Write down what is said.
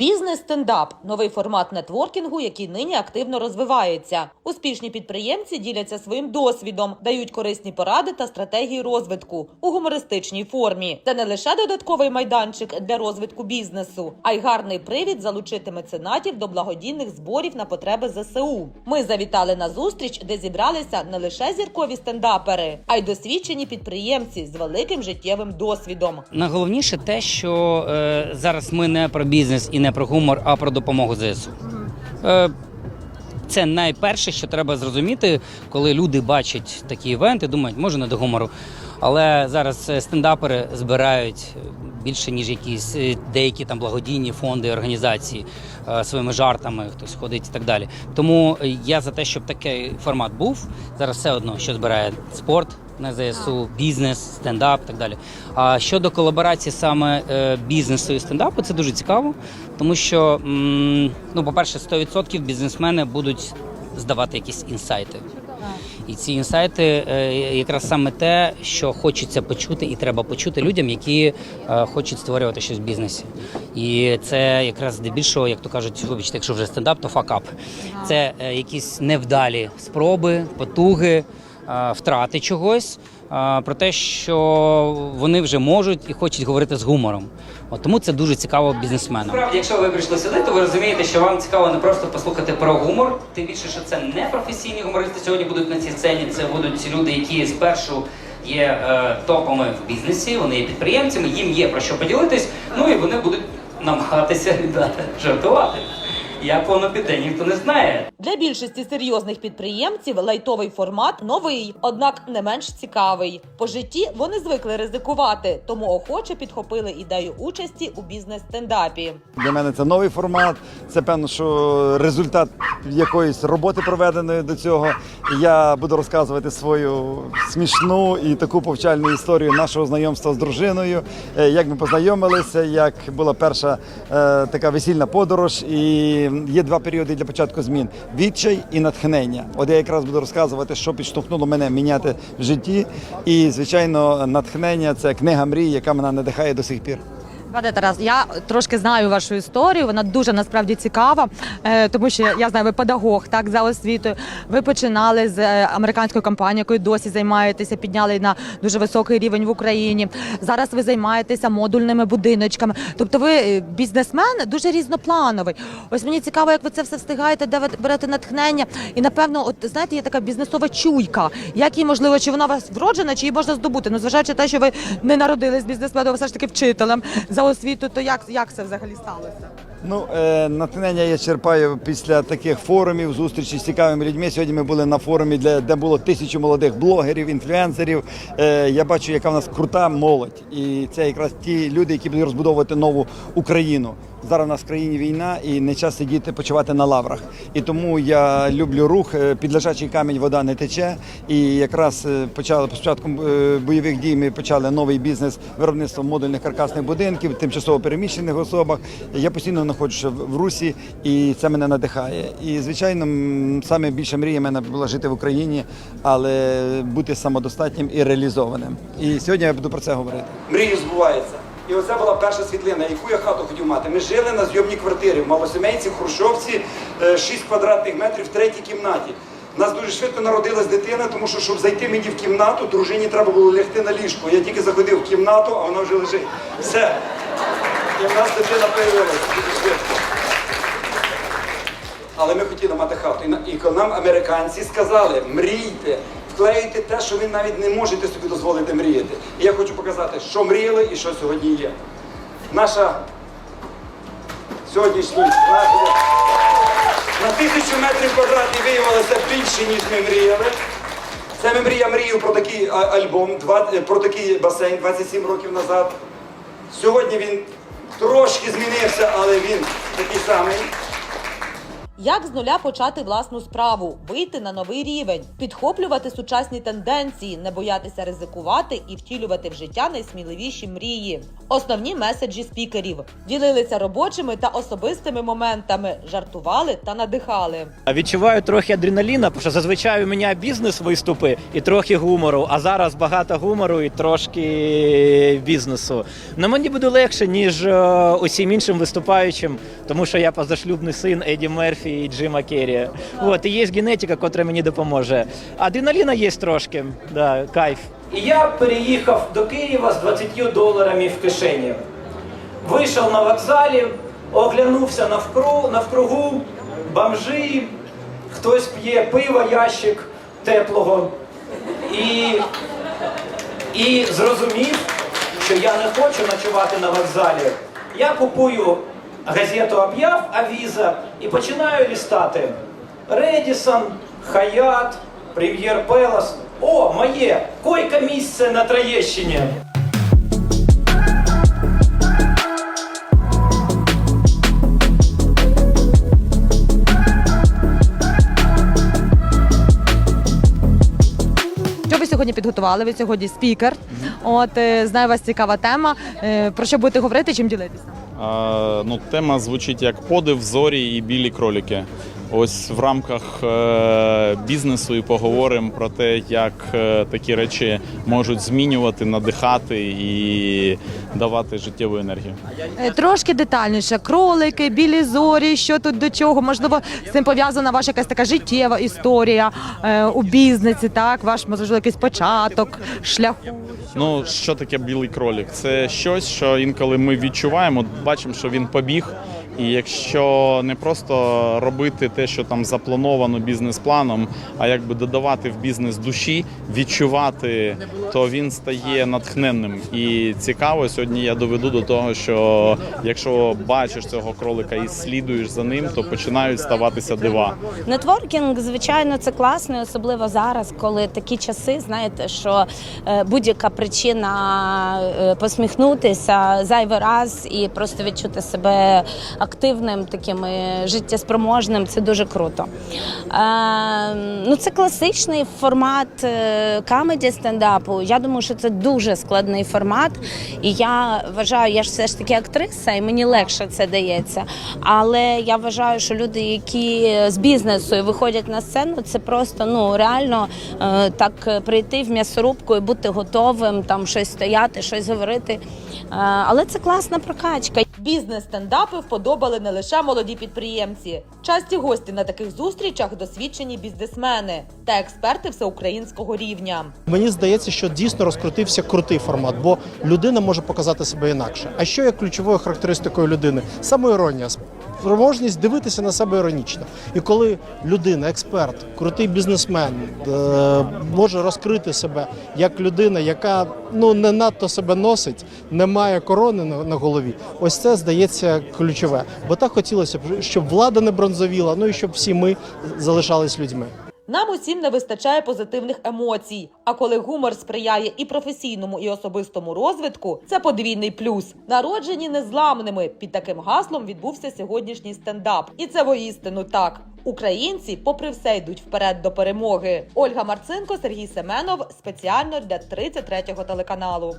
Бізнес-стендап новий формат нетворкінгу, який нині активно розвивається. Успішні підприємці діляться своїм досвідом, дають корисні поради та стратегії розвитку у гумористичній формі. Це не лише додатковий майданчик для розвитку бізнесу, а й гарний привід залучити меценатів до благодійних зборів на потреби ЗСУ. Ми завітали на зустріч, де зібралися не лише зіркові стендапери, а й досвідчені підприємці з великим життєвим досвідом. Найголовніше те, що е, зараз ми не про бізнес і не про гумор, а про допомогу ЗСУ. Е, це найперше, що треба зрозуміти, коли люди бачать такі івенти, думають, може не до гумору. Але зараз е, стендапери збирають більше, ніж якісь е, деякі там благодійні фонди організації е, своїми жартами, хтось ходить і так далі. Тому е, я за те, щоб такий формат був. Зараз все одно, що збирає спорт на ЗСУ, бізнес, стендап і так далі. А щодо колаборації саме е, бізнесу і стендапу, це дуже цікаво, тому що, ну, по-перше, 100% бізнесмени будуть здавати якісь інсайти. І ці інсайти е, якраз саме те, що хочеться почути, і треба почути людям, які е, хочуть створювати щось в бізнесі. І це якраз здебільшого, як то кажуть, вибачте, якщо вже стендап, то факап. Це якісь невдалі спроби, потуги, втрати чогось. е, Про те, що вони вже можуть і хочуть говорити з гумором. От тому це дуже цікаво бізнесменам. Справді, якщо ви прийшли сюди, то ви розумієте, що вам цікаво не просто послухати про гумор. Тим більше, що це не професійні гумористи сьогодні будуть на цій сцені. Це будуть люди, які спершу є е, топами в бізнесі, вони є підприємцями, їм є про що поділитись. Ну і вони будуть намагатися жартувати. Як воно піде, ніхто не знає. Для більшості серйозних підприємців лайтовий формат новий, однак не менш цікавий. По житті вони звикли ризикувати, тому охоче підхопили ідею участі у бізнес-стендапі. Для мене це новий формат. Це певно, що результат якоїсь роботи проведеної до цього. Я буду розказувати свою смішну і таку повчальну історію нашого знайомства з дружиною, е, як ми познайомилися, як була перша е, така весільна подорож. І є два періоди для початку змін: відчай і натхнення. От я якраз буду розказувати, що підштовхнуло мене міняти в житті. І звичайно, натхнення це книга мрій, яка мене надихає до сих пір. Пане Тарас, я трошки знаю вашу історію. Вона дуже насправді цікава, е, тому що я знаю, ви педагог так за освітою. Ви починали з е, американською компанією, якою досі займаєтеся, підняли на дуже високий рівень в Україні. Зараз ви займаєтеся модульними будиночками. Тобто, ви е, бізнесмен дуже різноплановий. Ось мені цікаво, як ви це все встигаєте, де ви берете натхнення. І напевно, от знаєте, є така бізнесова чуйка. Як її можливо, чи вона у вас вроджена, чи її можна здобути? Ну, зважаючи те, що ви не народились бізнесменом, ви все ж таки вчителем за освіту, то як, як це взагалі сталося? Ну, е, натхнення я черпаю після таких форумів, зустрічі з цікавими людьми. Сьогодні ми були на форумі, для, де було тисячу молодих блогерів, інфлюенсерів. Е, я бачу, яка в нас крута молодь. І це якраз ті люди, які будуть розбудовувати нову Україну. Зараз у нас в країні війна і не час сидіти почувати на лаврах. І тому я люблю рух. Е, Під лежачий камінь вода не тече. І якраз е, почали спочатку е, бойових дій. Ми почали новий бізнес виробництва модульних каркасних будинків, тимчасово переміщених особах. Я постійно знаходжуся в в русі, і це мене надихає. І звичайно, саме більша мрія мене була жити в Україні, але бути самодостатнім і реалізованим. І сьогодні я буду про це говорити. мрії збуваються. І оце була перша світлина, яку я хату хотів мати. Ми жили на зйомній квартирі в Малосемейці, в Хрущовці, е, 6 квадратних метрів в третій кімнаті. У нас дуже швидко народилась дитина, тому що, щоб зайти мені в кімнату, дружині треба було лягти на ліжко. Я тільки заходив в кімнату, а вона вже лежить. Все. І в нас дитина появилася дуже швидко. Але ми хотіли мати хату. І нам американці сказали, мрійте, вклеюйте те, що ви навіть не можете собі дозволити мріяти. І я хочу показати, що мріяли і що сьогодні є. Наша сьогоднішня наша на тисячу метрів квадратних виявилося більше, ніж ми мріяли. Це ми мрія мрію про такий альбом, е, про такий басейн 27 років назад. Сьогодні він трошки змінився, але він такий самий. Як з нуля почати власну справу, вийти на новий рівень, підхоплювати сучасні тенденції, не боятися ризикувати і втілювати в життя найсміливіші мрії. Основні меседжі спікерів ділилися робочими та особистими моментами, жартували та надихали. Відчуваю трохи адреналіна, тому що зазвичай у мене бізнес-виступи і трохи гумору, а зараз багато гумору і трошки бізнесу. Но мені буде легше, ніж е, усім іншим виступаючим, тому що я позашлюбний син Еді Мерфі і Джима Керрі. От, і є генетика, котра мені допоможе. Адреналіна є трошки, да, кайф. І я переїхав до Києва з 20 доларами в кишені. Вийшов на вокзалі, оглянувся навкругу, навкругу бомжі, хтось п'є пиво, ящик теплого. І, і зрозумів, що я не хочу ночувати на вокзалі. Я купую газету об'яв Авіза і починаю лістати. Редісон, Хаят, Прем'єр Пелас. О, моє! Койка місце на Троєщині. Що ви сьогодні підготували? Ви сьогодні спікер. От е, знаю, у вас цікава тема. Е, Про що будете говорити, чим ділитися? Ну, тема звучить як подив, зорі і білі кроліки. Ось в рамках е, бізнесу і поговоримо про те, як е, такі речі можуть змінювати, надихати і давати життєву енергію. Е, Трошки детальніше. Кролики, білі зорі, що тут до чого? Можливо, з цим пов'язана ваша якась така життєва історія у бізнесі, так? Ваш, можливо, якийсь початок, шляху. Ну, що таке білий кролік? Це щось, що інколи ми відчуваємо, бачимо, що він побіг. І якщо не просто робити те, що там заплановано бізнес-планом, а якби додавати в бізнес душі, відчувати, то він стає натхненним. І цікаво, сьогодні я доведу до того, що якщо бачиш цього кролика і слідуєш за ним, то починають ставатися дива. Нетворкінг, звичайно, це класно, особливо зараз, коли такі часи, знаєте, що е, будь-яка причина е, посміхнутися зайвий раз і просто відчути себе активним, таким е, життєспроможним, це дуже круто. Е, ну, це класичний формат е, камеді стендапу. Я думаю, що це дуже складний формат. І я вважаю, я ж все ж таки актриса, і мені легше це дається. Але я вважаю, що люди, які з бізнесу виходять на сцену, це просто ну реально так прийти в м'ясорубку і бути готовим, там щось стояти, щось говорити. Але це класна прокачка. Бізнес-стендапи вподобали не лише молоді підприємці. Часті гості на таких зустрічах досвідчені бізнесмени та експерти всеукраїнського рівня. Мені здається, що дійсно розкрутився крутий формат, бо людина може показати себе інакше. А що є ключовою характеристикою людини? Самоіронія, спроможність дивитися на себе іронічно. І коли людина, експерт, крутий бізнесмен е, може розкрити себе як людина, яка ну не надто себе носить, не має корони на, на голові. Ось це здається ключове. Бо так хотілося б, щоб влада не бронзовіла, ну і щоб всі ми залишались людьми. Нам усім не вистачає позитивних емоцій. А коли гумор сприяє і професійному, і особистому розвитку, це подвійний плюс. Народжені незламними під таким гаслом відбувся сьогоднішній стендап. І це воістину так. Українці, попри все, йдуть вперед до перемоги. Ольга Марцинко, Сергій Семенов спеціально для 33-го телеканалу.